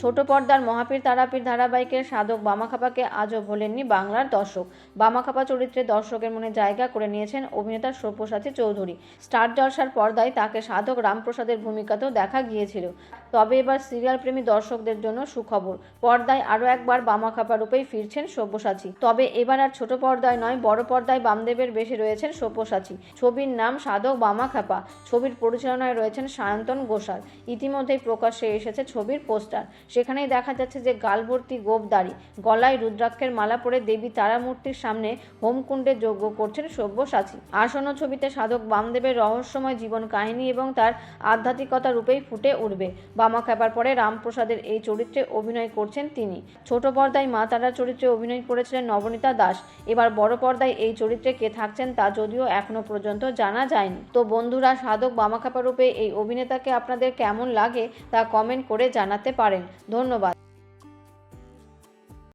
ছোট পর্দার মহাপীর তারাপীর ধারাবাহিকের সাধক বামাখাপাকে আজও ভোলেননি বাংলার দর্শক। বামাখাপা চরিত্রে দর্শকের মনে জায়গা করে নিয়েছেন অভিনেতা সব্যসাচী চৌধুরী। স্টার জলসার পর্দায় তাকে সাধক রামপ্রসাদের ভূমিকাতেও দেখা গিয়েছিল। তবে এবার সিরিয়াল প্রেমী দর্শকদের জন্য সুখবর। পর্দায় আরও একবার বামাখাপা রূপেই ফিরছেন সব্যসাচী। তবে এবার আর ছোট পর্দায় নয়, বড় পর্দায় বামদেবের বেশি রয়েছেন সব্যসাচী। ছবির নাম সাধক বামাখাপা, ছবির পরিচালনায় রয়েছেন সায়ন্তন ঘোষাল। ইতিমধ্যেই প্রকাশ্যে এসেছে ছবির পোস্টার। সেখানেই দেখা যাচ্ছে যে গালভর্তি গোপদারি গলায় রুদ্রাক্ষের মালা পরে দেবী তারামূর্তির সামনে হোমকুণ্ডে যজ্ঞ করছেন সব্যসাচী। আসন্ন ছবিতে সাধক বামদেবের রহস্যময় জীবন কাহিনী এবং তার আধ্যাত্মিকতা রূপেই ফুটে উঠবে। বামা খেপার পরে রামপ্রসাদের এই চরিত্রে অভিনয় করছেন তিনি। ছোট পর্দায় মা তারার চরিত্রে অভিনয় করেছিলেন নবনীতা দাস। এবার বড় পর্দায় এই চরিত্রে কে থাকছেন তা যদিও এখনও পর্যন্ত জানা যায়নি। তো বন্ধুরা, সাধক বামাখাপা রূপে এই অভিনেতাকে আপনাদের কেমন লাগে তা কমেন্ট করে জানাতে পারেন। ধন্যবাদ।